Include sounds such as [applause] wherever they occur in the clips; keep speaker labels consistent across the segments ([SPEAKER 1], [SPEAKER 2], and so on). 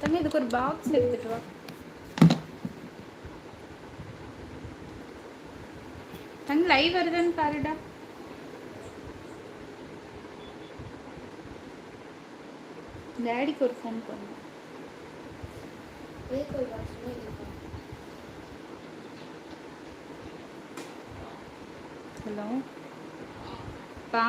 [SPEAKER 1] தம்பி இதுக்கு ஒரு பாக்ஸ் எடுத்துட்டு வா. தங்க லைவ் வருதுன்னு பாருடா. டேடிக்கு ஒரு ஃபோன் பண்ணு ஹலோ பா.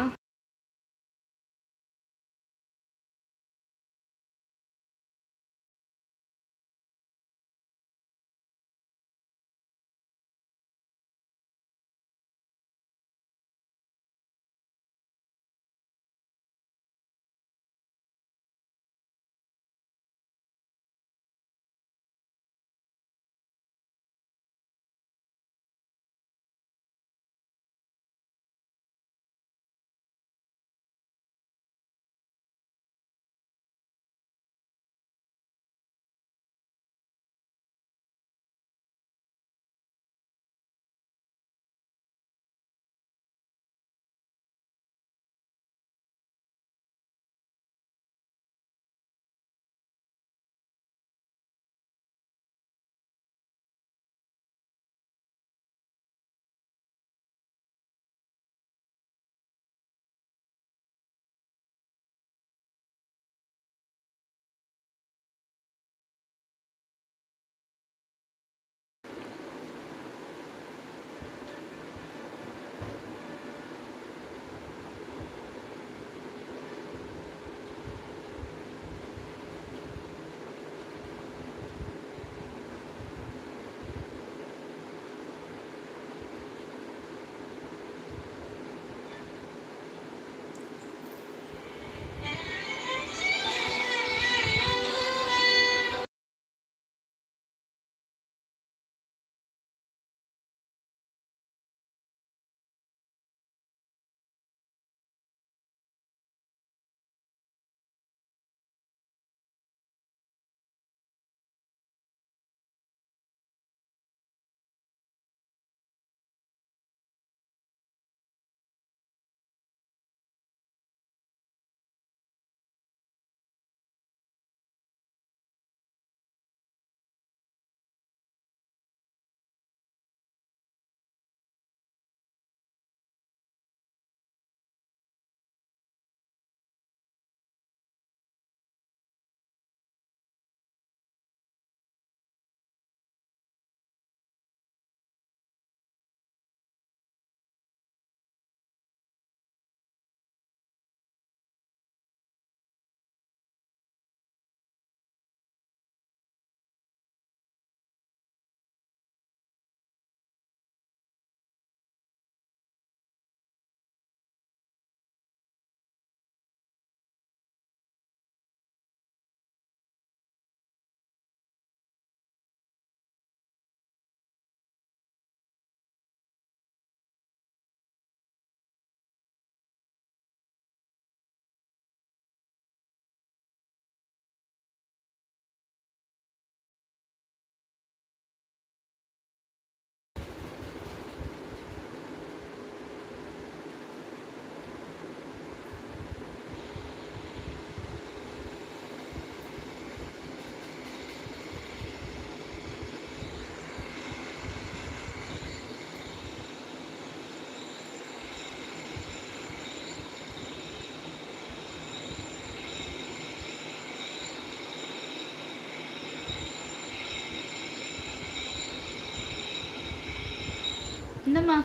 [SPEAKER 1] இந்தம்மா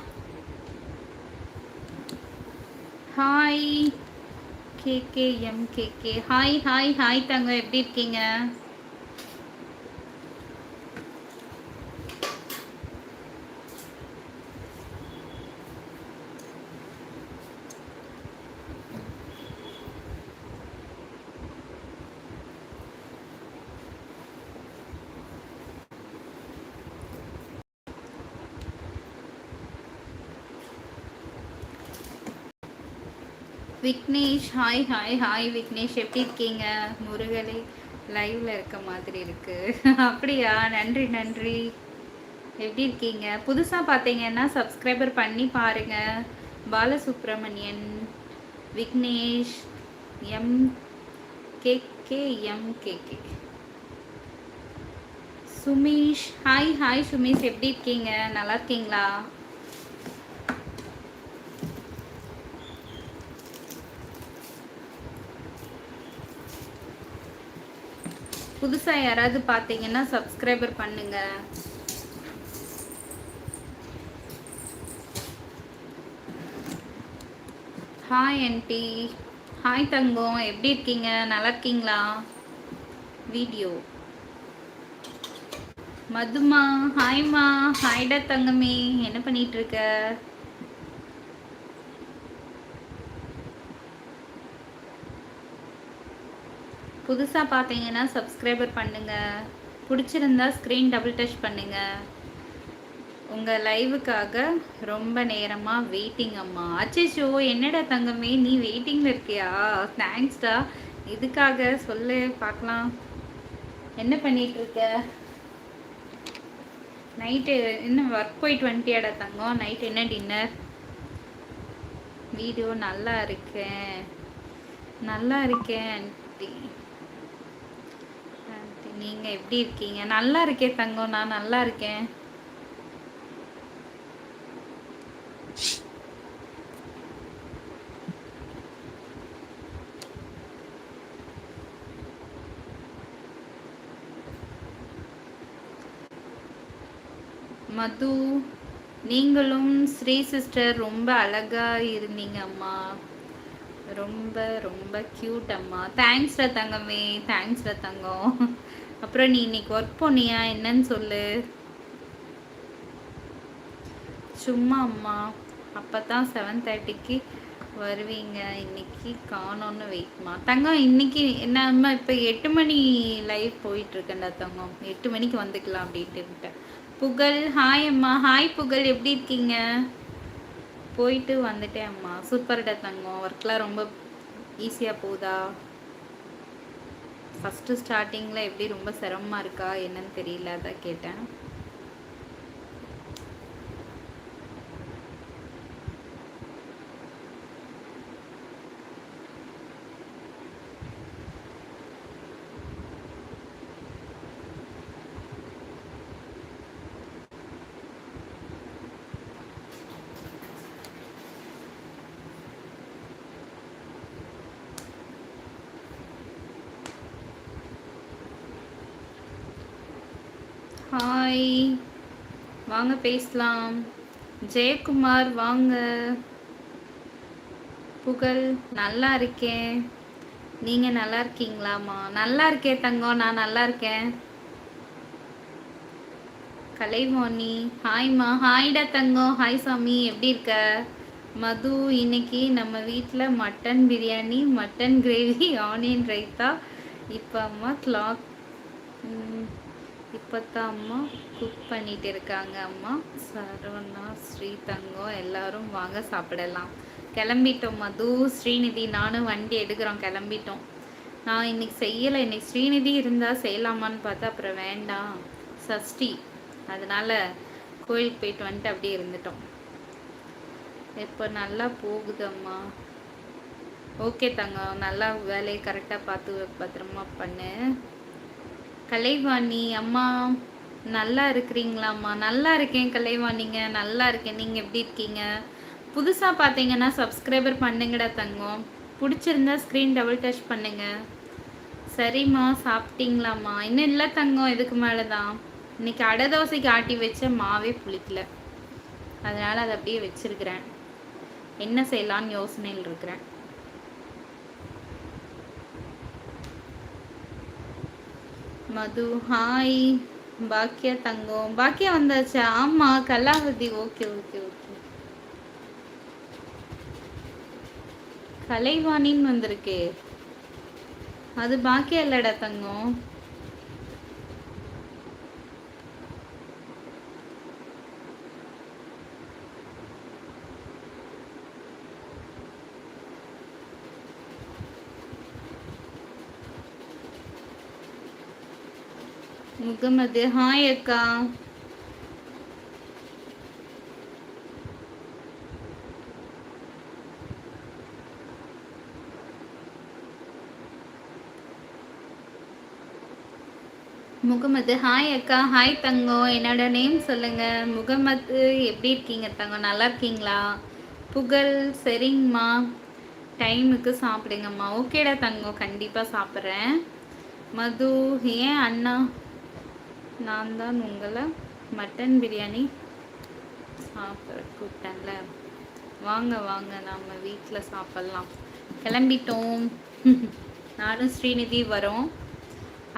[SPEAKER 1] hi K K M K K hi hi hi தங்க எப்படி இருக்கீங்க? Vignesh hi hi hi Vignesh. எப்படி இருக்கீங்க? முருகலை லைவ்ல இருக்க மாதிரி இருக்கு. அப்படியா? நன்றி நன்றி. எப்படி இருக்கீங்க? புதுசாக பார்த்தீங்கன்னா சப்ஸ்கிரைபர் பண்ணி பாருங்க. Balasubramanian Vignesh M K K M K K. Sumesh hi hi Sumesh எப்படி இருக்கீங்க? நல்லா இருக்கீங்களா? புதுசாக யாராவது பார்த்தீங்கன்னா சப்ஸ்கிரைபர் பண்ணுங்க. ஹாய் ஆண்டி ஹாய் தங்கம். எப்படி இருக்கீங்க? நல்லா இருக்கீங்களா? வீடியோ மதுமா ஹாய்மா ஹாய்டா தங்கமே. என்ன பண்ணிட்டு இருக்க? புதுசாக பார்த்தீங்கன்னா சப்ஸ்கிரைபர் பண்ணுங்கள் பிடிச்சிருந்தா ஸ்க்ரீன் டபுள் டச் பண்ணுங்கள் உங்கள் லைவுக்காக ரொம்ப நேரமாக வெயிட்டிங் அம்மா. அச்சோ என்னடா தங்கமே நீ வெயிட்டிங்கில் இருக்கியா? தேங்க்ஸ்டா இதுக்காக சொல்லு பார்க்கலாம் என்ன பண்ணிகிட்ருக்க நைட்டு என்ன ஒர்க் போயிட்டு வந்துட்டியாடா தங்கம்? நைட் என்ன டின்னர் வீடியோ நல்லா இருக்கேன். நல்லா இருக்கேன் ஆண்டி. நீங்கள் எப்படி இருக்கீங்க? நல்லா இருக்கேன் தங்கம் நான் நல்லா இருக்கேன். மது நீங்களும் ஸ்ரீ சிஸ்டர் ரொம்ப அழகா இருந்தீங்க அம்மா. ரொம்ப ரொம்ப க்யூட் அம்மா. தேங்க்ஸ்டா தங்கமே தேங்க்ஸ்டா தங்கம் அப்புறம் நீ இன்னைக்கு ஒர்க் போனியா? என்னன்னு சொல்லு. சும்மா அம்மா அப்போ தான் செவன் தேர்ட்டிக்கு வருவீங்க. இன்னைக்கு காணோன்னு வெயிட்மா தங்கம் இன்னைக்கு என்னம்மா இப்போ எட்டு மணி லைவ் போயிட்டுருக்கேன்டா தங்கம். எட்டு மணிக்கு வந்துக்கலாம் அப்படின்ட்டு புகழ் ஹாய் அம்மா. ஹாய் புகழ் எப்படி இருக்கீங்க? போயிட்டு வந்துட்டேன் அம்மா. சூப்பர்டா தங்கம். ஒர்க்லாம் ரொம்ப ஈஸியாக போகுதா? ஃபஸ்ட்டு ஸ்டார்டிங்கில் எப்படி ரொம்ப சிரமமாக இருக்கா என்னன்னு தெரியல அதான் கேட்டேன். ஹாய் வாங்க பேசலாம். ஜெயக்குமார் வாங்க. புகழ் நல்லா இருக்கேன். நீங்கள் நல்லா இருக்கீங்களாம்மா? நல்லா இருக்கேன் தங்கம் நான் நல்லா இருக்கேன். கலைவாணி ஹாய்மா. ஹாய்டா தங்கம். ஹாய் சாமி எப்படி இருக்க? மது இன்னைக்கு நம்ம வீட்டில் mutton biryani mutton gravy [laughs] onion raita. இப்போ அம்மா கிளாக் இப்போத்தான் அம்மா குக் பண்ணிட்டு இருக்காங்க அம்மா. சரவணா ஸ்ரீ தங்கம் எல்லாரும் வாங்க சாப்பிடலாம். கிளம்பிட்டோம் மது ஸ்ரீநிதி நானும் வண்டி எடுக்கிறோம். கிளம்பிட்டோம். நான் இன்னைக்கு செய்யலை. இன்னைக்கு ஸ்ரீநிதி இருந்தால் செய்யலாமான்னு பார்த்தா அப்புறம் வேண்டாம். சஷ்டி. அதனால கோயிலுக்கு போயிட்டு வந்துட்டு அப்படியே இருந்துட்டோம். இப்போ நல்லா போகுது அம்மா. ஓகே தங்கம். நல்லா வேலையை கரெக்டாக பார்த்து பத்திரமா பண்ணு. கலைவாணி அம்மா நல்லா இருக்கிறீங்களாம்மா? நல்லா இருக்கேன் கலைவாணிங்க நல்லா இருக்கேன். நீங்கள் எப்படி இருக்கீங்க? புதுசாக பார்த்தீங்கன்னா சப்ஸ்கிரைபர் பண்ணுங்கடா தங்கம். பிடிச்சிருந்தா ஸ்க்ரீன் டபுள் டச் பண்ணுங்க. சரிம்மா சாப்பிட்டீங்களாம்மா? இன்னும் இல்லை தங்கம் இதுக்கு மேலே தான் இன்னைக்கு அடை தோசைக்கு ஆட்டி வச்ச மாவே புளிக்கல. அதனால் அதை அப்படியே வச்சிருக்கிறேன். என்ன செய்யலான்னு யோசனையில் இருக்கிறேன். மது. ஹாய் பாக்கியா தங்கம். பாக்கியா வந்தாச்சு? ஆமா கலாவதி. ஓகே ஓகே ஓகே கலைவாணின்னு வந்திருக்கு. அது பாக்கியா இல்லடா தங்கம். முகமது ஹாய் அக்கா முகமது ஹாய் அக்கா ஹாய் தங்கோ என்னோட நேம் சொல்லுங்க. முகமது எப்படி இருக்கீங்க தங்கோ நல்லா இருக்கீங்களா புகழ் சரிங்கம்மா டைமுக்கு சாப்பிடுங்கம்மா ஓகேடா தங்கோ கண்டிப்பாக சாப்பிட்றேன் மது ஏன் அண்ணா நான் தான் உங்களை மட்டன் பிரியாணி சாப்பிட கூப்பிட்டேன்ல. வாங்க வாங்க நம்ம வீட்டில் சாப்பிட்லாம். கிளம்பிட்டோம். நானும் ஸ்ரீநிதி வரோம்.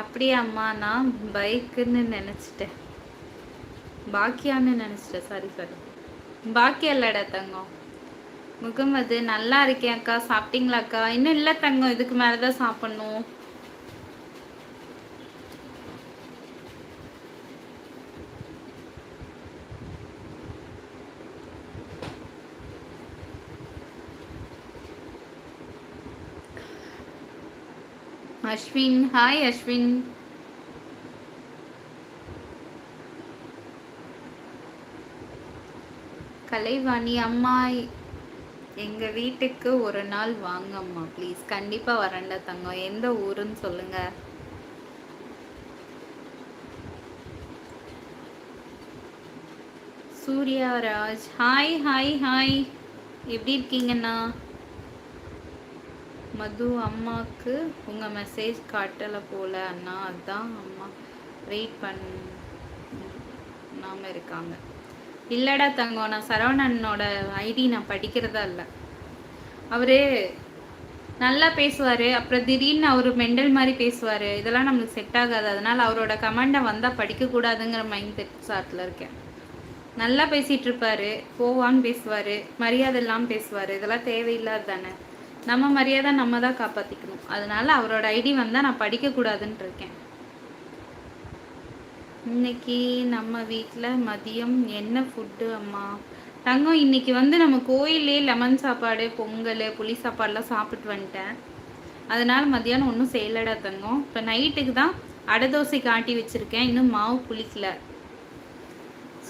[SPEAKER 1] அப்படியே அம்மா நான் பைக்குன்னு நினச்சிட்டேன். பாக்கியான்னு நினச்சிட்டேன். சாரி சாரி பாக்கியா இல்லடா தங்கம். முகமது நல்லா இருக்கேன் அக்கா. சாப்பிட்டீங்களாக்கா? இன்னும் இல்லை தங்கம். இதுக்கு மேலே தான் சாப்பிட்ணும். அஸ்வின். ஹாய் அஸ்வின். கலைவாணி அம்மா எங்க வீட்டுக்கு ஒரு நாள் வாங்க அம்மா ப்ளீஸ் கண்டிப்பா வரேன்டா தங்கம். எந்த ஊருன்னு சொல்லுங்க. Surya Raj. Hi hi hi எப்படி இருக்கீங்கண்ணா? மது அம்மாவுக்கு உங்கள் மெசேஜ் காட்டலை போல அண்ணா. அதுதான் அம்மா. வெயிட் பண்ணாமல் இருக்காங்க. இல்லைடா தங்கம் நான் சரவணனோட ஐடி நான் படிக்கிறதா இல்லை. அவர் நல்லா பேசுவார். அப்புறம் திடீர்னு அவர் மெண்டல் மாதிரி பேசுவார். இதெல்லாம் நம்மளுக்கு செட் ஆகாது. அதனால் அவரோட கமெண்டை வந்தால் படிக்கக்கூடாதுங்கிற மைண்ட் செட் சாட்டில் இருக்கேன். நல்லா பேசிகிட்டு இருப்பார். போவான்னு பேசுவார். மரியாதை இல்லாமல் பேசுவார். இதெல்லாம் தேவையில்லாது தானே. நம்ம மரியாதை நம்ம தான் காப்பாற்றிக்கணும் அதனால அவரோட ஐடி வந்தால் நான் படிக்கக்கூடாதுன்னு இருக்கேன் இன்னைக்கு நம்ம வீட்டில் மதியம் என்ன ஃபுட்டு அம்மா? தங்கம் இன்னைக்கு வந்து நம்ம கோயிலே லெமன் சாப்பாடு பொங்கல் புளி சாப்பாடுலாம் சாப்பிட்டு வந்துட்டேன். அதனால் மதியானம் ஒன்றும் செய்யலடா தங்கம். இப்போ நைட்டுக்கு தான் அடை தோசை காட்டி வச்சுருக்கேன். இன்னும் மாவு புளிக்கல.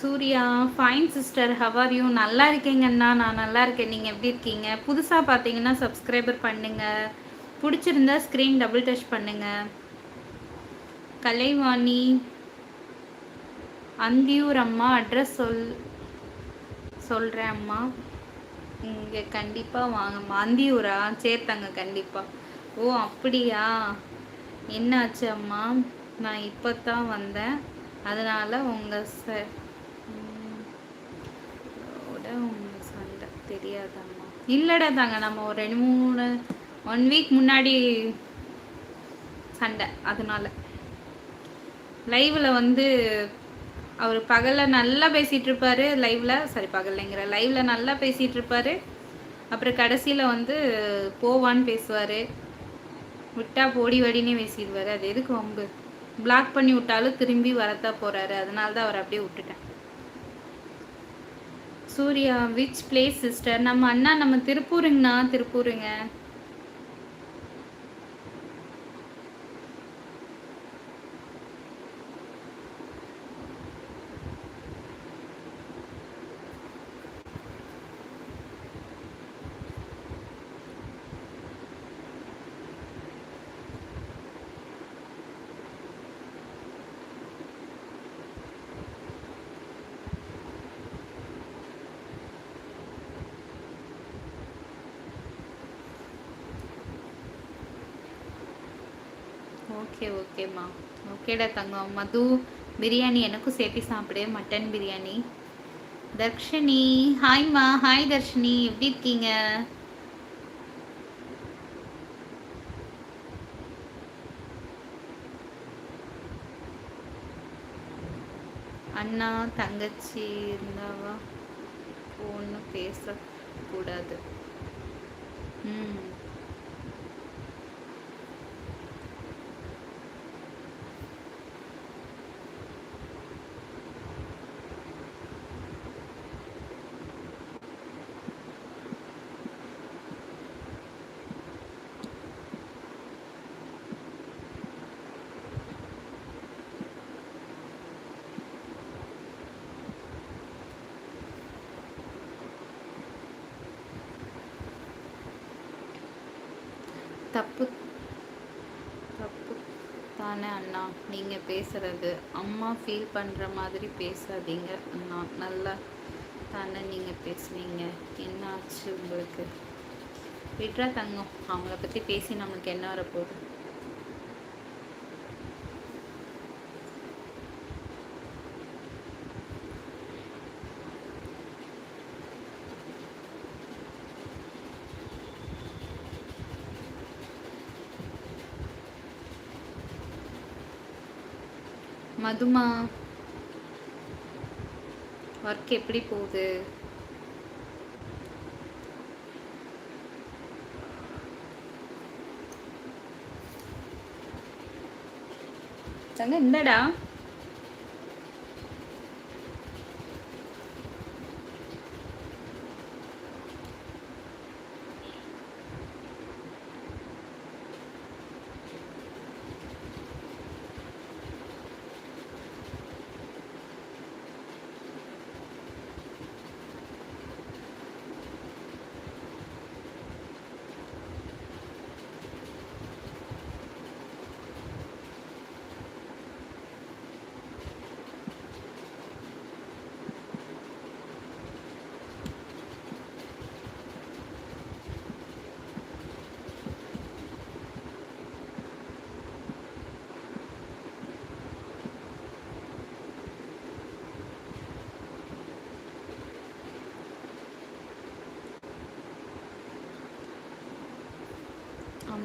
[SPEAKER 1] Surya fine sister how are you நல்லா இருக்கீங்கன்னா நான் நல்லா இருக்கேன். நீங்கள் எப்படி இருக்கீங்க? புதுசாக பார்த்தீங்கன்னா சப்ஸ்கிரைபர் பண்ணுங்கள் பிடிச்சிருந்தா ஸ்க்ரீன் டபுள் டச் பண்ணுங்கள் கலைவாணி அந்தியூர் அம்மா அட்ரஸ் சொல் சொல்கிறேன் அம்மா. இங்கே கண்டிப்பாக வாங்கம்மா. அந்தியூரா? சேர்த்தாங்க கண்டிப்பாக ஓ அப்படியா? என்னாச்சு அம்மா? நான் இப்போ தான் வந்தேன். அதனால் உங்கள் ச உங்களுக்கு சண்டை தெரியாதாம்மா? இல்லைடா தாங்க நம்ம ஒரு ரெண்டு மூணு ஒன் வீக் முன்னாடி சண்டை அதனால. லைவில் வந்து அவர் பகலில் நல்லா பேசிகிட்டு இருப்பார் லைவில் சாரி பகல்லைங்கிற லைவில் நல்லா பேசிகிட்டு இருப்பாரு அப்புறம் கடைசியில் வந்து போவான்னு பேசுவார். விட்டா போடி வடினே பேசிடுவார். அது எதுக்கு வம்பு? பிளாக் பண்ணி விட்டாலும் திரும்பி வரத்தான் போகிறாரு அதனால தான் அவர் அப்படியே விட்டுட்டேன். சூர்யா விச் பிளேஸ் சிஸ்டர் நம்ம அண்ணா நம்ம திருப்பூருங்கண்ணா திருப்பூருங்க. ஓகே ஓகேம்மா. ஓகேடா தங்கம். மது பிரியாணி எனக்கும் சேர்த்து சாப்பிடு. மட்டன் பிரியாணி. தர்ஷினி ஹாய்மா ஹாய் தர்ஷினி. எப்படி இருக்கீங்க? அண்ணா தங்கச்சி இருந்தாவா? ஒன்றும் பேசக்கூடாது. ம் தப்பு தப்பு தானே அண்ணா நீங்கள் பேசுகிறது அம்மா ஃபீல் பண்ணுற மாதிரி பேசாதீங்க. நான் நல்லா தானே நீங்கள் பேசுனீங்க. என்ன ஆச்சு உங்களுக்கு? விட்றா தங்கம். அவங்கள பற்றி பேசி நம்மளுக்கு என்ன வரப்போகுது? மதுமா ஒர்க் எப்படி போகுது? தங்க இந்தடா.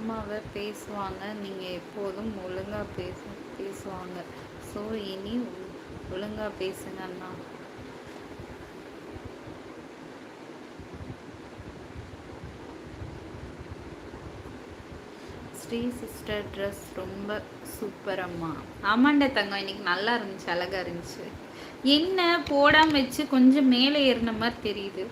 [SPEAKER 1] அம்மாவை பேசுவாங்க. நீங்கள் எப்போதும் ஒழுங்காக பேச பேசுவாங்க. ஸோ இனி ஒழுங்காக பேசுங்க அண்ணா. ஸ்ரீ சிஸ்டர் ட்ரெஸ் ரொம்ப சூப்பரம்மா ஆமாண்ட தங்கம் இன்னைக்கு நல்லா இருந்துச்சு அழகாக இருந்துச்சு. என்ன போடாமல் வச்சு கொஞ்சம் மேலே ஏறின மாதிரி தெரியுது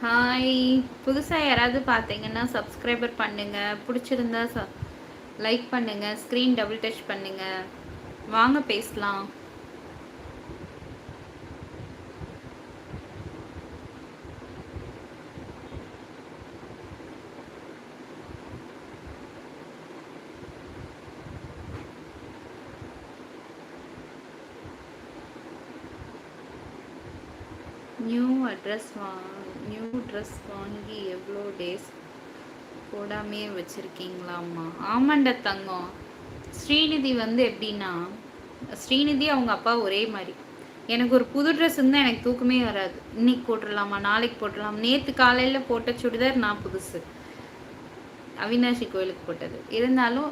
[SPEAKER 1] ஹாய் புதுசாக யாராவது பார்த்தீங்கன்னா சப்ஸ்கிரைபர் பண்ணுங்கள் பிடிச்சிருந்தா ச லைக் பண்ணுங்கள் ஸ்க்ரீன் டபுள் டச் பண்ணுங்கள் வாங்க பேசலாம். நியூ அட்ரஸ் வா? நியூ ட்ரெஸ் வாங்கி எவ்வளோ டேஸ் போடாமே வச்சுருக்கீங்களாம்மா? ஆமாண்ட தங்கம். ஸ்ரீநிதி வந்து எப்படின்னா ஸ்ரீநிதி அவங்க அப்பா ஒரே மாதிரி. எனக்கு ஒரு புது ட்ரெஸ் இருந்தால் எனக்கு தூக்கமே வராது. இன்னைக்கு போட்டுடலாமா நாளைக்கு போட்டுடலாம்? நேற்று காலையில் போட்ட சுடிதார் நான் புதுசு. அவினாஷி கோயிலுக்கு போட்டது. இருந்தாலும்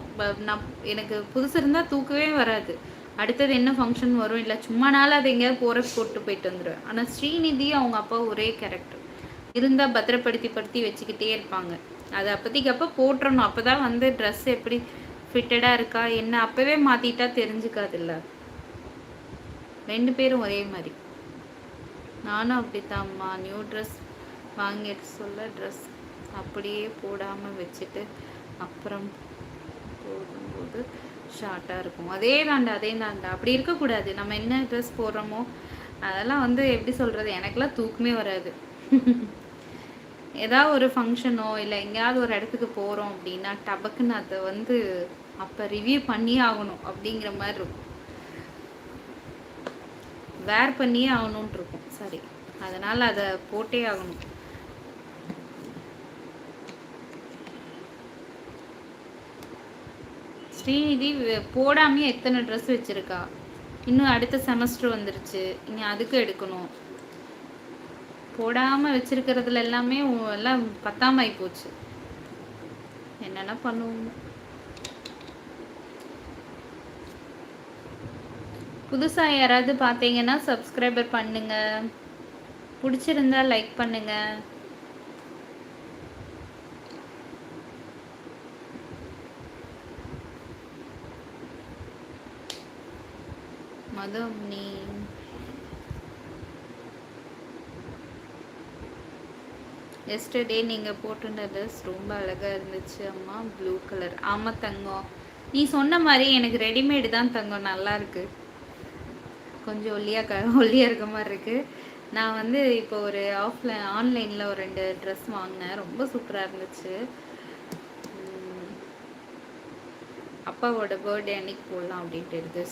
[SPEAKER 1] நான் எனக்கு புதுசு இருந்தால் தூக்கவே வராது. அடுத்தது என்ன ஃபங்க்ஷன் வரும்? இல்லை சும்மா நாள் அது எங்கேயாவது போகிற போட்டு போயிட்டு வந்துடுவேன் ஆனால் ஸ்ரீநிதி அவங்க அப்பா ஒரே கேரக்டர் இருந்தால் பத்திரப்படுத்தி படுத்தி வச்சுக்கிட்டே இருப்பாங்க. அது அப்போதைக்கு அப்போ போட்டுறணும். அப்போ தான் வந்து ட்ரெஸ் எப்படி ஃபிட்டடாக இருக்கா என்ன? அப்போவே மாற்றிட்டா தெரிஞ்சுக்காதுல்ல. ரெண்டு பேரும் ஒரே மாதிரி. நானும் அப்படித்தாம்மா நியூ ட்ரெஸ் வாங்கிட்டு சொல்ல ட்ரெஸ் அப்படியே போடாமல் வச்சுட்டு அப்புறம் போடும்போது ஷார்ட்டாக இருக்கும். அதே தாண்டா அதே தாண்டா அப்படி இருக்கக்கூடாது. நம்ம என்ன ட்ரெஸ் போடுறோமோ அதெல்லாம் வந்து எப்படி சொல்கிறது எனக்கெல்லாம் தூக்கமே வராது. ஏதாவது ஒரு ஃபங்க்ஷனோ இல்லை எங்கேயாவது ஒரு இடத்துக்கு போகிறோம் அப்படின்னா டபக்குன்னு அதை வந்து அப்போ ரிவ்யூ பண்ணியே ஆகணும் அப்படிங்கிற மாதிரி இருக்கும். வேர் பண்ணியே ஆகணும்னு இருக்கும். சரி. அதனால் அதை போட்டே ஆகணும். ஸ்ரீநிதி போடாமையே எத்தனை ட்ரெஸ் வச்சுருக்கா? இன்னும் அடுத்த செமஸ்டர் வந்துருச்சு. இனி அதுக்கு எடுக்கணும். போடாமல் வச்சுருக்கிறதுல எல்லாமே எல்லாம் பத்தாம போச்சு என்னென்ன பண்ணுவோம். புதுசாக யாராவது பார்த்தீங்கன்னா சப்ஸ்கிரைபர் பண்ணுங்க. பிடிச்சிருந்தா லைக் பண்ணுங்க. மதம் நீ எஸ்டர்டே நீங்கள் போட்டிருந்த ட்ரெஸ் ரொம்ப அழகாக இருந்துச்சு அம்மா. ப்ளூ கலர் ஆமாம் தங்கம். நீ சொன்ன மாதிரி எனக்கு ரெடிமேடு தான் தங்கம். நல்லா இருக்கு. கொஞ்சம் ஒல்லியாக க ஒல்லியாக இருக்க மாதிரி இருக்குது நான் வந்து இப்போ ஒரு ஆஃப்லைன் ஆன்லைனில் ஒரு ரெண்டு ட்ரெஸ் வாங்கினேன். ரொம்ப சூப்பராக இருந்துச்சு. அப்பாவோட பர்த்டே அன்னைக்கு போடலாம் அப்படின்ட்டு எடுத்து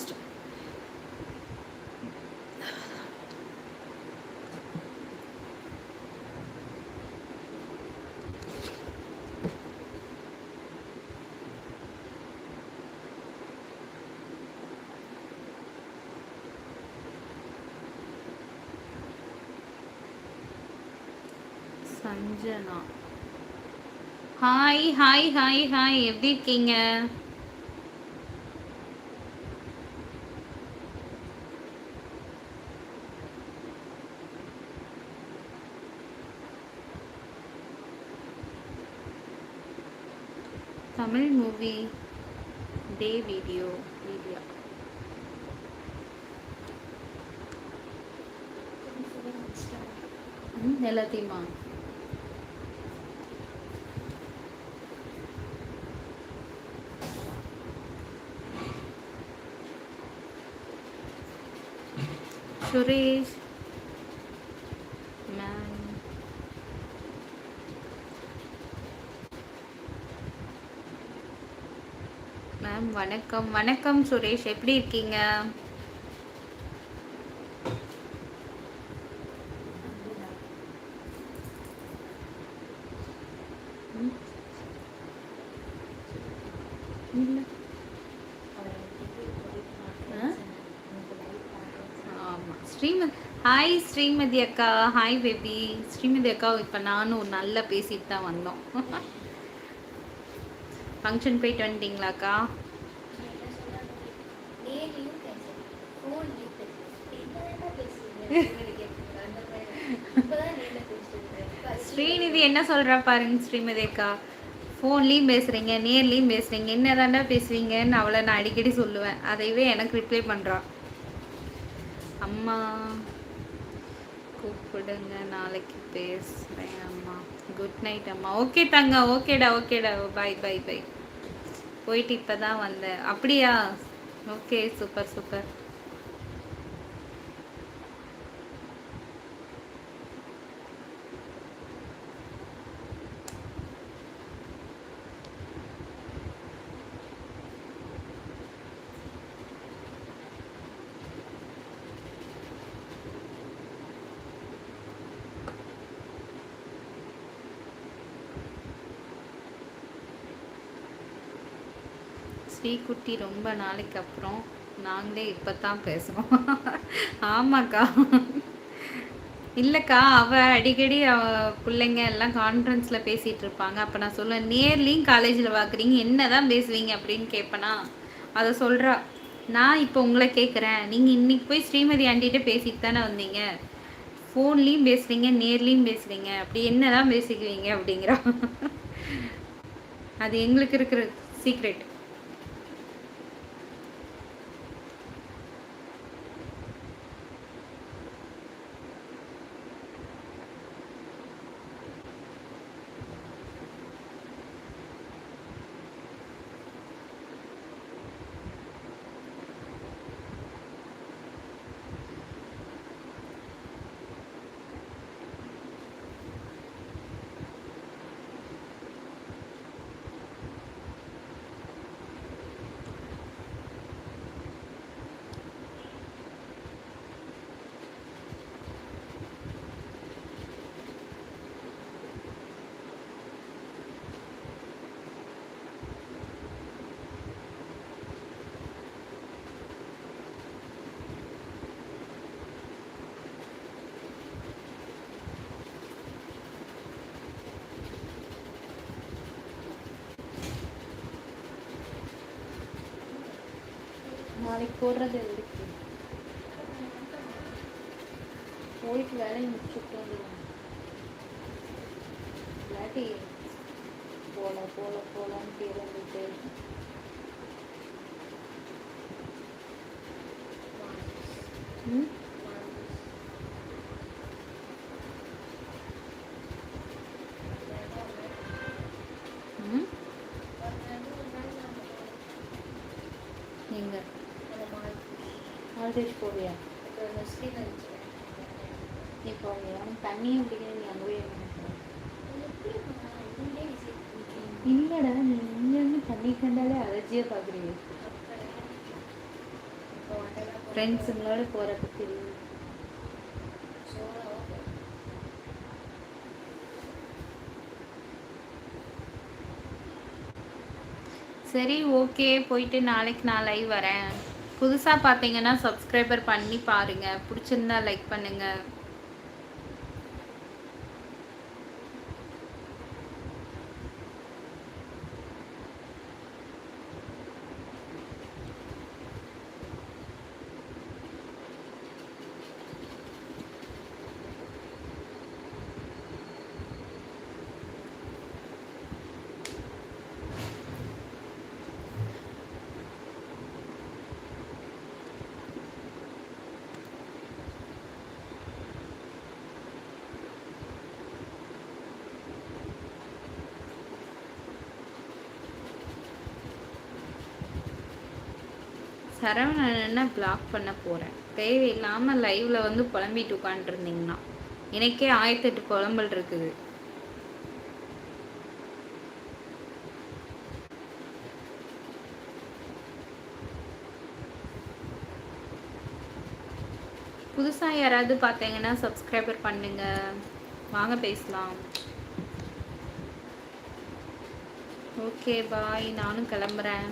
[SPEAKER 1] Sanjana hi hi hi hi எப்படி இருக்கீங்க? Tamil movie day video video. எல்லாத்தையுமா? Suresh ma'am ma'am வணக்கம். வணக்கம் சுரேஷ். எப்படி இருக்கீங்க ம். இல்ல. ஆ? ஆமா ஸ்ரீமதி ஹாய் ஸ்ரீமதி அக்கா ஹாய் பேபி ஸ்ரீமதி அக்கா இப்போ நானும் ஒரு நல்லா பேசிட்டு தான் வந்தோம். ஃபங்க்ஷன் போயிட்டு வந்துட்டீங்களாக்கா ஸ்ரீநிதி என்ன சொல்கிறா பாருங்க ஸ்ரீமதி அக்கா. ஃபோன்லேயும் பேசுகிறீங்க நேர்லேயும் பேசுகிறீங்க என்ன பேசுவீங்கன்னு அவளை நான் அடிக்கடி சொல்லுவேன். அதைவே எனக்கு ரிப்ளை பண்ணுறான் அம்மா கூப்பிடுங்க நாளைக்கு பேசுறேன் அம்மா. குட் நைட் அம்மா. ஓகே தங்க ஓகேடா ஓகேடா பை பை பை போயிட்டு இப்பதான் வந்தேன். அப்படியா? ஓகே சூப்பர் சூப்பர் ஸ்ரீகுட்டி ரொம்ப நாளைக்கு அப்புறம் நாங்களே இப்போ தான் பேசுகிறோம் [laughs] ஆமாக்கா. இல்லைக்கா அவள் அடிக்கடி அவ பிள்ளைங்க எல்லாம் கான்ஃபரன்ஸில் பேசிகிட்டு இருப்பாங்க. அப்போ நான் சொல்லுவேன் நேர்லேயும் காலேஜில் பார்க்குறீங்க என்ன தான் பேசுவீங்க? அப்படின்னு கேட்பேனா அதை சொல்கிறா நான் இப்போ உங்களை கேட்குறேன் நீங்கள் இன்றைக்கி போய் ஸ்ரீமதி ஆண்டிகிட்ட பேசிட்டு தானே வந்தீங்க? ஃபோன்லேயும் பேசுகிறீங்க நேர்லேயும் பேசுகிறீங்க அப்படி என்ன தான் பேசிக்குவீங்க? அப்படிங்கிறா. அது எங்களுக்கு இருக்கிற சீக்ரெட் நாளைக்கு போடுறது இருக்கு போயிட்டு வேலையை முடிச்சுட்டு வந்துடுவோம் இல்லாட்டி போல போல போலான்னு கிளம்பிட்டு ம் ம்? மால்தீவ்ஸ் போவியா நீ போவியா உனக்கு தண்ணியும் பிடிக்கல நீ அங்கே போய் இல்லைடா நீ இங்கேருந்து தண்ணி கண்டாலே அலர்ஜியாக பார்க்குறீங்க ஃப்ரெண்ட்ஸுங்களோட போகிறப்ப தெரியும் சரி ஓகே போயிட்டு நாளைக்கு நான் லைவ் வரேன் புதுசாக பார்த்தீங்கன்னா சப்ஸ்கிரைபர் பண்ணி பாருங்கள் பிடிச்சிருந்தா லைக் பண்ணுங்கள் சரவணனை பிளாக் பண்ண போகிறேன் தேவையில்லாமல் லைவில் வந்து புலம்பிட்டு உட்காந்துருந்தீங்கன்னா எனக்கே ஆயிரத்தெட்டு புலம்பல் இருக்குது. புதுசாக யாராவது பார்த்தீங்கன்னா சப்ஸ்கிரைபர் பண்ணுங்க. வாங்க பேசலாம். ஓகே பாய் நானும் கிளம்புறேன்.